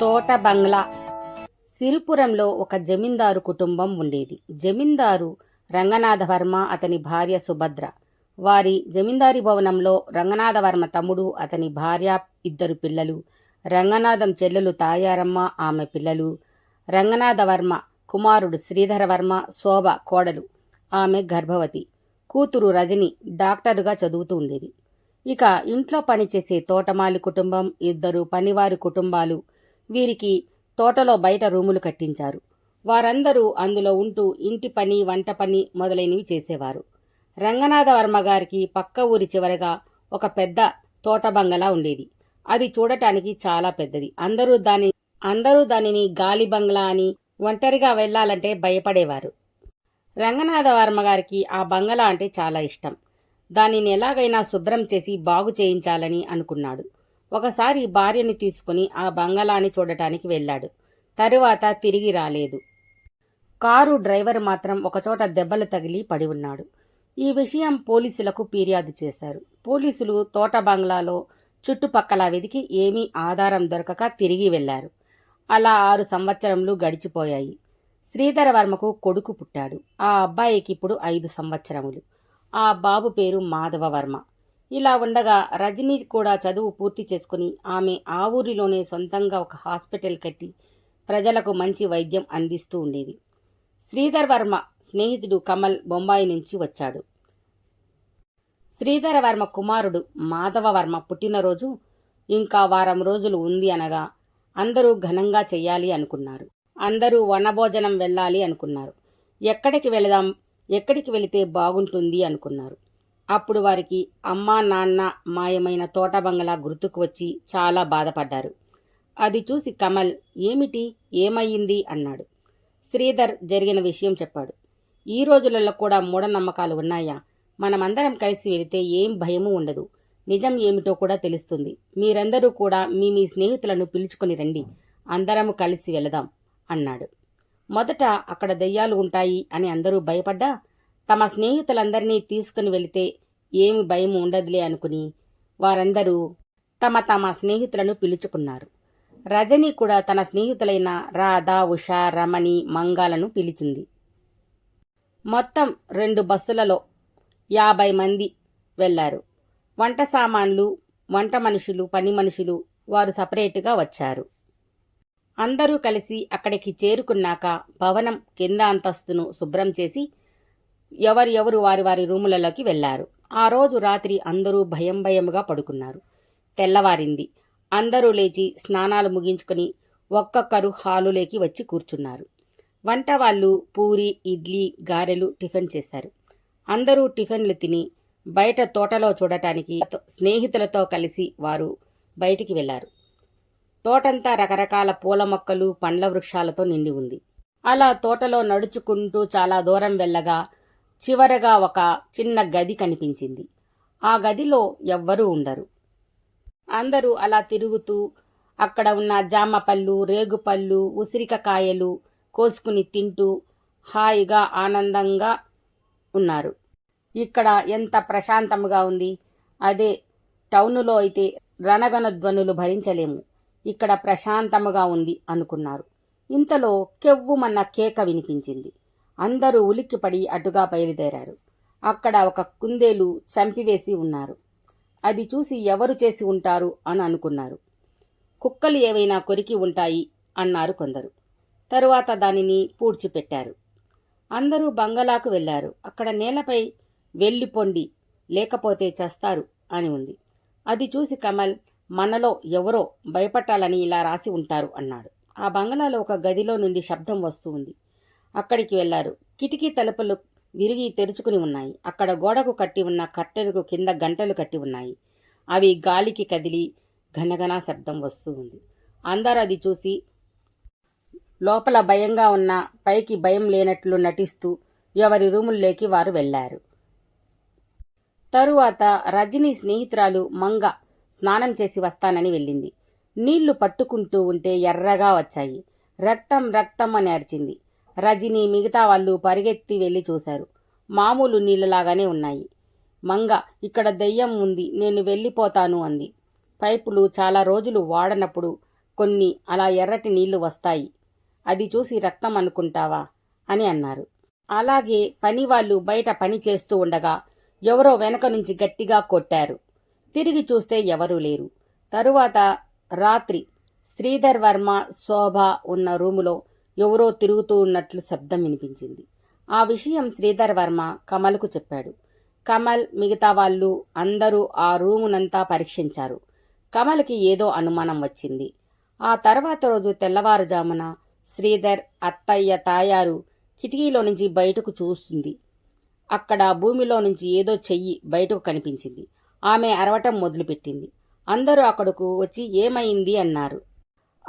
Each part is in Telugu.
తోట బంగ్లా సిరిపురంలో ఒక జమీందారు కుటుంబం ఉండేది. జమీందారు రంగనాథవర్మ అతని భార్య సుభద్ర. వారి జమీందారి భవనంలో రంగనాథవర్మ తమ్ముడు అతని భార్య ఇద్దరు పిల్లలు. రంగనాథం చెల్లెలు తాయారమ్మ ఆమె పిల్లలు. రంగనాథవర్మ కుమారుడు శ్రీధరవర్మ శోభ కోడలు. ఆమె గర్భవతి. కూతురు రజని డాక్టరుగా చదువుతూ ఉండేది. ఇక ఇంట్లో పనిచేసే తోటమాలి కుటుంబం ఇద్దరు పనివారి కుటుంబాలు వీరికి తోటలో బయట రూములు కట్టించారు. వారందరూ అందులో ఉంటూ ఇంటి పని వంట పని మొదలైనవి చేసేవారు. రంగనాథవర్మ గారికి పక్క ఊరి చివరగా ఒక పెద్ద తోట బంగళా ఉండేది. అది చూడటానికి చాలా పెద్దది. అందరూ దాని అందరూ దానిని గాలి బంగ్లా అని ఒంటరిగా వెళ్ళాలంటే భయపడేవారు. రంగనాథవర్మ గారికి ఆ బంగళా అంటే చాలా ఇష్టం. దానిని ఎలాగైనా శుభ్రం చేసి బాగు చేయించాలని అనుకున్నాడు. ఒకసారి భార్యని తీసుకుని ఆ బంగళాన్ని చూడటానికి వెళ్ళాడు. తరువాత తిరిగి రాలేదు. కారు డ్రైవర్ మాత్రం ఒకచోట దెబ్బలు తగిలి పడి ఉన్నాడు. ఈ విషయం పోలీసులకు ఫిర్యాదు చేశారు. పోలీసులు తోట బంగ్లాలో చుట్టుపక్కల వెదికి ఏమీ ఆధారం దొరకక తిరిగి వెళ్ళారు అలా ఆరు సంవత్సరములు గడిచిపోయాయి. శ్రీధరవర్మకు కొడుకు పుట్టాడు. ఆ అబ్బాయికి ఇప్పుడు ఐదు సంవత్సరములు. ఆ బాబు పేరు మాధవ వర్మ. ఇలా ఉండగా రజనీ కూడా చదువు పూర్తి చేసుకుని ఆమె ఆ ఊరిలోనే సొంతంగా ఒక హాస్పిటల్ కట్టి ప్రజలకు మంచి వైద్యం అందిస్తూ ఉండేది. శ్రీధర్ వర్మ స్నేహితుడు కమల్ బొంబాయి నుంచి వచ్చాడు. శ్రీధర వర్మ కుమారుడు మాధవ వర్మ పుట్టినరోజు ఇంకా వారం రోజులు ఉంది అనగా అందరూ ఘనంగా చెయ్యాలి అనుకున్నారు. అందరూ వనభోజనం వెళ్ళాలి అనుకున్నారు. ఎక్కడికి వెళదాం ఎక్కడికి వెళితే బాగుంటుంది అనుకున్నారు. అప్పుడు వారికి అమ్మా నాన్న మాయమైన తోట బంగ్లా గుర్తుకు వచ్చి చాలా బాధపడ్డారు. అది చూసి కమల్ ఏమిటి? ఏమయ్యింది? అన్నాడు. శ్రీధర్ జరిగిన విషయం చెప్పాడు. ఈ రోజులలో కూడా మూఢనమ్మకాలు ఉన్నాయా? మనమందరం కలిసి వెళితే ఏం భయము ఉండదు. నిజం ఏమిటో కూడా తెలుస్తుంది. మీరందరూ కూడా మీ మీ స్నేహితులను పిలుచుకొని రండి. అందరము కలిసి వెళదాం అన్నాడు. మొదట అక్కడ దెయ్యాలు ఉంటాయి అని అందరూ భయపడ్డా? తమ స్నేహితులందరినీ తీసుకుని వెళితే ఏమి భయం ఉండదులే అనుకుని వారందరూ తమ తమ స్నేహితులను పిలుచుకున్నారు. రజని కూడా తన స్నేహితులైన రాధా ఉషా రమణి మంగాలను పిలిచింది. మొత్తం రెండు బస్సులలో యాభై మంది వెళ్ళారు వంట సామాన్లు వంట మనుషులు పని మనుషులు వారు సపరేటుగా వచ్చారు. అందరూ కలిసి అక్కడికి చేరుకున్నాక భవనం కింద అంతస్తును శుభ్రం చేసి ఎవరు ఎవరు వారి వారి రూములలోకి వెళ్ళారు ఆ రోజు రాత్రి అందరూ భయం భయముగా పడుకున్నారు. తెల్లవారింది. అందరూ లేచి స్నానాలు ముగించుకొని ఒక్కొక్కరు హాలులోకి వచ్చి కూర్చున్నారు. వంట వాళ్ళు పూరి ఇడ్లీ గారెలు టిఫిన్ చేశారు. అందరూ టిఫిన్లు తిని బయట తోటలో చూడటానికి స్నేహితులతో కలిసి వారు బయటికి వెళ్ళారు తోటంతా రకరకాల పూల మొక్కలు పండ్ల వృక్షాలతో నిండి ఉంది. అలా తోటలో నడుచుకుంటూ చాలా దూరం వెళ్ళగా చివరగా ఒక చిన్న గది కనిపించింది. ఆ గదిలో ఎవ్వరూ ఉండరు. అందరూ అలా తిరుగుతూ అక్కడ ఉన్న జామ పళ్ళు రేగుపళ్ళు ఉసిరికకాయలు కోసుకుని తింటూ హాయిగా ఆనందంగా ఉన్నారు. ఇక్కడ ఎంత ప్రశాంతంగా ఉంది. అదే టౌనులో అయితే రణగణ ధ్వనులు భరించలేము. ఇక్కడ ప్రశాంతముగా ఉంది అనుకున్నారు. ఇంతలో కెవ్వుమన్న కేక వినిపించింది. అందరూ ఉలిక్కిపడి అడ్డుగా బయలుదేరారు. అక్కడ ఒక కుందేలు చంపివేసి ఉన్నారు. అది చూసి ఎవరు చేసి ఉంటారు అని అనుకున్నారు. కుక్కలు ఏవైనా కొరికి ఉంటాయి అన్నారు కొందరు. తరువాత దానిని పూడ్చిపెట్టారు. అందరూ బంగళాకు వెళ్ళారు అక్కడ నేలపై వెళ్ళిపొండి లేకపోతే చస్తారు అని ఉంది. అది చూసి కమల్ మనలో ఎవరో భయపట్టాలని ఇలా రాసి ఉంటారు అన్నాడు. ఆ బంగళాలో ఒక గదిలో నుండి శబ్దం వస్తూ ఉంది. అక్కడికి వెళ్ళారు. కిటికీ తలుపులు విరిగి తెరుచుకుని ఉన్నాయి. అక్కడ గోడకు కట్టి ఉన్న కట్టెలకు కింద గంటలు కట్టి ఉన్నాయి. అవి గాలికి కదిలి ఘనఘన శబ్దం వస్తూ ఉంది. అందరూ అది చూసి లోపల భయంగా ఉన్న పైకి భయం లేనట్లు నటిస్తూ ఎవరి రూముల్లోకి వారు వెళ్ళారు. తరువాత రజని స్నేహితురాలు మంగ స్నానం చేసి వస్తానని వెళ్ళింది. నీళ్ళు పట్టుకుంటూ ఉంటే ఎర్రగా వచ్చాయి. రక్తం రక్తం అని అరిచింది. రజని మిగతా వాళ్ళు పరిగెత్తి వెళ్ళి చూశారు. మామూలు నీళ్ళలాగానే ఉన్నాయి. మంగ ఇక్కడ దెయ్యం ఉంది నేను వెళ్ళిపోతాను అంది. పైపులు చాలా రోజులు వాడనప్పుడు కొన్ని అలా ఎర్రటి నీళ్ళు వస్తాయి. అది చూసి రక్తం అనుకుంటావా? అని అన్నారు. అలాగే పని వాళ్ళు బయట పని చేస్తూ ఉండగా ఎవరో వెనక నుంచి గట్టిగా కొట్టారు. తిరిగి చూస్తే ఎవరూ లేరు. తరువాత రాత్రి శ్రీధర్ వర్మ శోభ ఉన్న రూములో ఎవరో తిరుగుతూ ఉన్నట్లు శబ్దం వినిపించింది. ఆ విషయం శ్రీధర్ వర్మ కమల్కు చెప్పాడు. కమల్ మిగతా వాళ్ళు అందరూ ఆ రూమునంతా పరీక్షించారు. కమల్కి ఏదో అనుమానం వచ్చింది. ఆ తర్వాత రోజు తెల్లవారుజామున శ్రీధర్ అత్తయ్య తాయారు కిటికీలో నుంచి బయటకు చూస్తుంది. అక్కడ భూమిలో నుంచి ఏదో చెయ్యి బయటకు కనిపించింది. ఆమె అరవటం మొదలుపెట్టింది. అందరూ అక్కడకు వచ్చి ఏమైంది అన్నారు.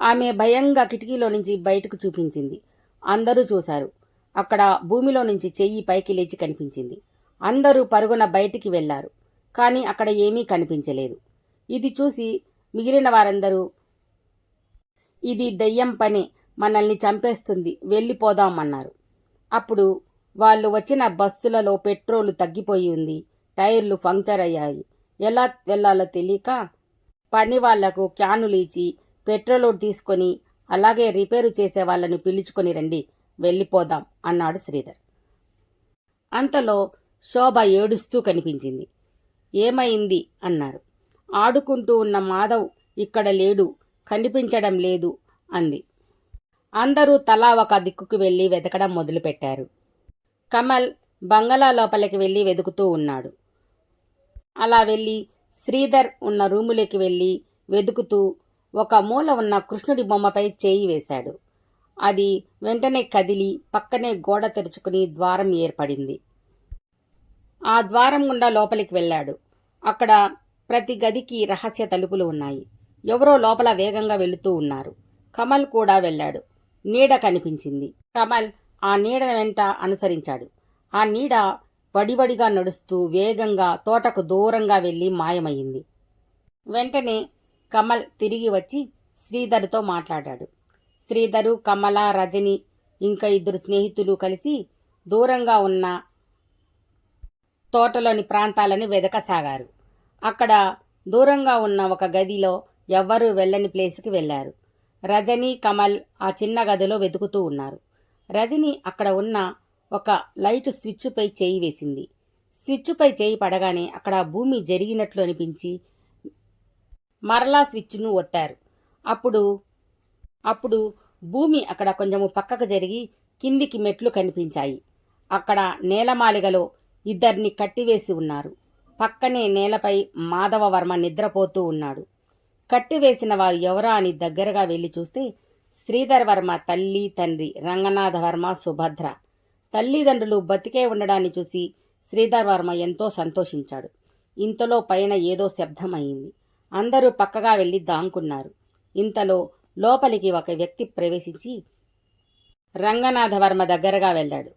ఆమె భయంగా కిటికీలో నుంచి బయటకు చూపించింది. అందరూ చూశారు. అక్కడ భూమిలో నుంచి చెయ్యి పైకి లేచి కనిపించింది. అందరూ పరుగున బయటికి వెళ్ళారు. కానీ అక్కడ ఏమీ కనిపించలేదు. ఇది చూసి మిగిలిన వారందరూ ఇది దెయ్యం పని. మనల్ని చంపేస్తుంది. వెళ్ళిపోదాం అన్నారు అప్పుడు వాళ్ళు వచ్చిన బస్సులలో పెట్రోలు తగ్గిపోయి ఉంది. టైర్లు పంక్చర్ అయ్యాయి. ఎలా వెళ్ళాలో తెలియక పని వాళ్ళకు క్యానులు ఇచ్చి పెట్రోల్ తీసుకొని అలాగే రిపేరు చేసే వాళ్ళని పిలుచుకొని రండి వెళ్ళిపోదాం అన్నాడు శ్రీధర్. అంతలో శోభ ఏడుస్తూ కనిపించింది. ఏమైంది? అన్నారు. ఆడుకుంటూ ఉన్న మాధవ్ ఇక్కడ లేడు కనిపించడం లేదు అంది. అందరూ తలా ఒక దిక్కుకు వెళ్ళి వెతకడం మొదలుపెట్టారు. కమల్ బంగళా లోపలికి వెళ్ళి వెతుకుతూ ఉన్నాడు. అలా వెళ్ళి శ్రీధర్ ఉన్న రూములోకి వెళ్ళి వెతుకుతూ ఒక మూల ఉన్న కృష్ణుడి బొమ్మపై చేయి వేశాడు. అది వెంటనే కదిలి పక్కనే గోడ తెరుచుకుని ద్వారం ఏర్పడింది. ఆ ద్వారం గుండా లోపలికి వెళ్ళాడు. అక్కడ ప్రతి గదికి రహస్య తలుపులు ఉన్నాయి. ఎవరో లోపల వేగంగా వెళుతూ ఉన్నారు. కమల్ కూడా వెళ్ళాడు. నీడ కనిపించింది. కమల్ ఆ నీడ వెంట అనుసరించాడు. ఆ నీడ వడివడిగా నడుస్తూ వేగంగా తోటకు దూరంగా వెళ్ళి మాయమయ్యింది వెంటనే కమల్ తిరిగి వచ్చి శ్రీధర్తో మాట్లాడాడు. శ్రీధరు కమల రజని ఇంకా ఇద్దరు స్నేహితులు కలిసి దూరంగా ఉన్న తోటలోని ప్రాంతాలని వెదకసాగారు అక్కడ దూరంగా ఉన్న ఒక గదిలో ఎవ్వరూ వెళ్ళని ప్లేస్కి వెళ్ళారు. రజని కమల్ ఆ చిన్న గదిలో వెతుకుతూ ఉన్నారు. రజని అక్కడ ఉన్న ఒక లైట్ స్విచ్పై చేయి వేసింది. స్విచ్పై చేయి పడగానే అక్కడ భూమి జరిగినట్లు అనిపించి మరలా స్విచ్ను ఒత్తారు. అప్పుడు అప్పుడు భూమి అక్కడ కొంచెము పక్కకు జరిగి కిందికి మెట్లు కనిపించాయి. అక్కడ నేలమాలిగలో ఇద్దరిని కట్టివేసి ఉన్నారు. పక్కనే నేలపై మాధవవర్మ నిద్రపోతూ ఉన్నాడు. కట్టివేసిన వారు ఎవరా అని దగ్గరగా వెళ్ళి చూస్తే శ్రీధర్ వర్మ తల్లి తండ్రి రంగనాథ వర్మ సుభద్ర. తల్లిదండ్రులు బతికే ఉండడాన్ని చూసి శ్రీధర్ వర్మ ఎంతో సంతోషించాడు. ఇంతలో పైన ఏదో శబ్దం అయింది. అందరూ పక్కగా వెళ్ళి దాంకున్నారు. ఇంతలో లోపలికి ఒక వ్యక్తి ప్రవేశించి రంగనాథవర్మ దగ్గరగా వెళ్ళాడు.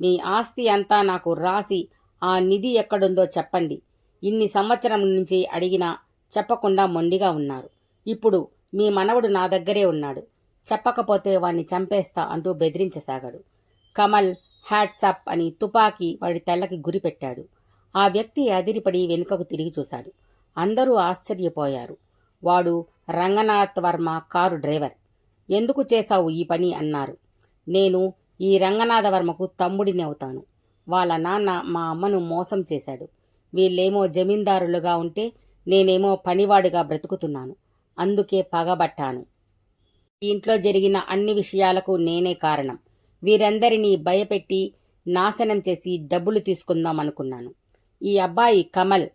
మీ ఆస్తి అంతా నాకు రాసి ఆ నిధి ఎక్కడుందో చెప్పండి. ఇన్ని సంవత్సరం నుంచి అడిగినా చెప్పకుండా మొండిగా ఉన్నారు. ఇప్పుడు మీ మనవడు నా దగ్గరే ఉన్నాడు. చెప్పకపోతే వాణ్ణి చంపేస్తా అంటూ బెదిరించసాగాడు. కమల్ హ్యాట్సప్ అని తుపాకీ వాడి తెల్లకి గురిపెట్టాడు ఆ వ్యక్తి అదిరిపడి వెనుకకు తిరిగి చూశాడు. అందరూ ఆశ్చర్యపోయారు. వాడు రంగనాథ్ వర్మ కారు డ్రైవర్. ఎందుకు చేశావు ఈ పని? అన్నారు. నేను ఈ రంగనాథ వర్మకు తమ్ముడిని అవుతాను వాళ్ళ నాన్న మా అమ్మను మోసం చేశాడు. వీళ్ళేమో జమీందారులుగా ఉంటే నేనేమో పనివాడిగా బ్రతుకుతున్నాను. అందుకే పగబట్టాను. ఇంట్లో జరిగిన అన్ని విషయాలకు నేనే కారణం. వీరందరినీ భయపెట్టి నాశనం చేసి డబ్బులు తీసుకుందాం అనుకున్నాను ఈ అబ్బాయి కమల్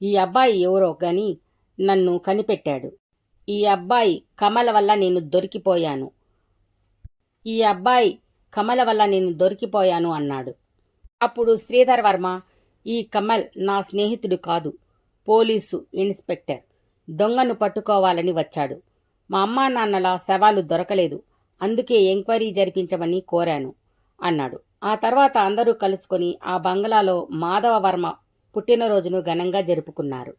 ఈ అబ్బాయి ఎవరో గాని నన్ను కనిపెట్టాడు. ఈ అబ్బాయి కమల వల్ల నేను దొరికిపోయాను. ఈ అబ్బాయి కమల వల్ల నేను దొరికిపోయాను అన్నాడు. అప్పుడు శ్రీధర్ వర్మ ఈ కమల్ నా స్నేహితుడు కాదు పోలీసు ఇన్స్పెక్టర్ దొంగను పట్టుకోవాలని వచ్చాడు. మా అమ్మా నాన్నల శవాలు దొరకలేదు అందుకే ఎంక్వైరీ జరిపించమని కోరాను అన్నాడు. ఆ తర్వాత అందరూ కలుసుకొని ఆ బంగ్లాలో మాధవ వర్మ పుట్టినరోజును ఘనంగా జరుపుకున్నారు.